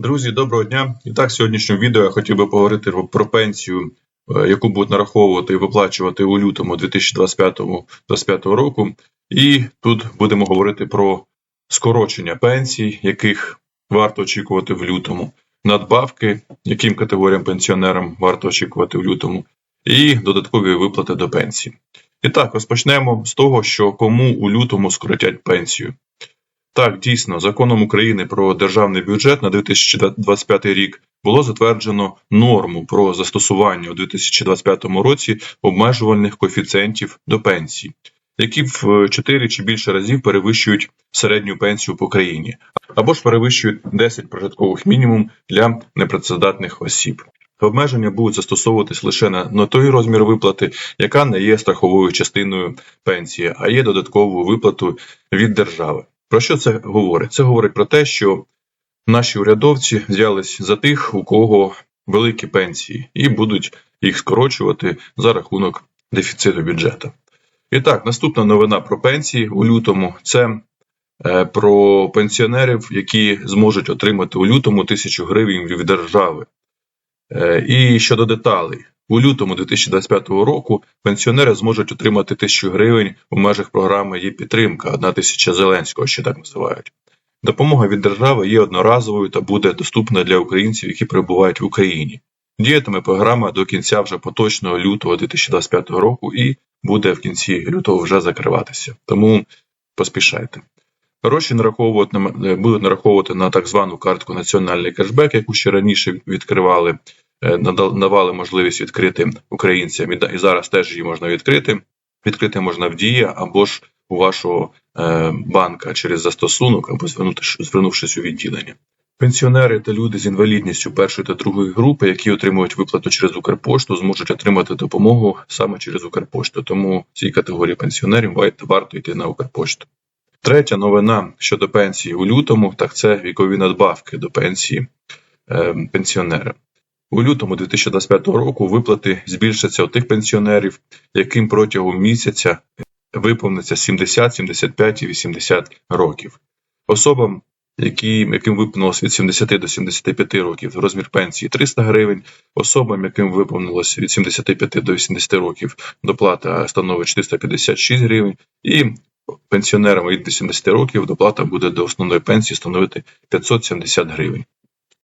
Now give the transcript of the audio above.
Друзі, доброго дня! І так, в сьогоднішньому відео я хотів би поговорити про пенсію, е, яку будуть нараховувати і виплачувати у лютому 2025 року. І тут будемо говорити про скорочення пенсій, яких варто очікувати в лютому, надбавки, яким категоріям пенсіонерам варто очікувати в лютому, і додаткові виплати до пенсії. І так, розпочнемо з того, що кому у лютому скоротять пенсію. Так, дійсно, законом України про державний бюджет на 2025 рік було затверджено норму про застосування у 2025 році обмежувальних коефіцієнтів до пенсій, які в 4 чи більше разів перевищують середню пенсію по країні, або ж перевищують 10 прожиткових мінімум для непрацездатних осіб. Обмеження будуть застосовуватись лише на, на той розмір виплати, яка не є страховою частиною пенсії, а є додатковою виплатою від держави. Про що це говорить? Це говорить про те, що наші урядовці взялись за тих, у кого великі пенсії, і будуть їх скорочувати за рахунок дефіциту бюджету. І так, наступна новина про пенсії у лютому це е, про пенсіонерів, які зможуть отримати у лютому тисячу гривень від держави. Е, і щодо деталей, у лютому 2025 року пенсіонери зможуть отримати тисячу гривень у межах програми є підтримка, одна тисяча Зеленського, що так називають. Допомога від держави є одноразовою та буде доступна для українців, які перебувають в Україні. Діятиме програма до кінця вже поточного лютого 2025 року і буде в кінці лютого вже закриватися. Тому поспішайте. Гроші нараховувати будуть нараховувати на так звану картку національний кешбек, яку ще раніше відкривали, е, надавали можливість відкрити українцям, і зараз теж її можна відкрити. Відкрити можна в Дія або ж у вашого е, банка через застосунок, або звернувшись у відділення. Пенсіонери та люди з інвалідністю першої та другої групи, які отримують виплату через Укрпошту, зможуть отримати допомогу саме через Укрпошту. Тому цій категорії пенсіонерів варто йти на Укрпошту. Третя новина щодо пенсії у лютому, так це вікові надбавки до пенсії е, пенсіонера. У лютому 2025 року виплати збільшаться у тих пенсіонерів, яким протягом місяця виповниться 70, 75 і 80 років. Особам, які, яким виповнилось від 70 до 75 років розмір пенсії 300 гривень, особам, яким виповнилось від 75 до 80 років доплата становить 456 гривень, і пенсіонерам від 80 років доплата буде до основної пенсії становити 570 гривень.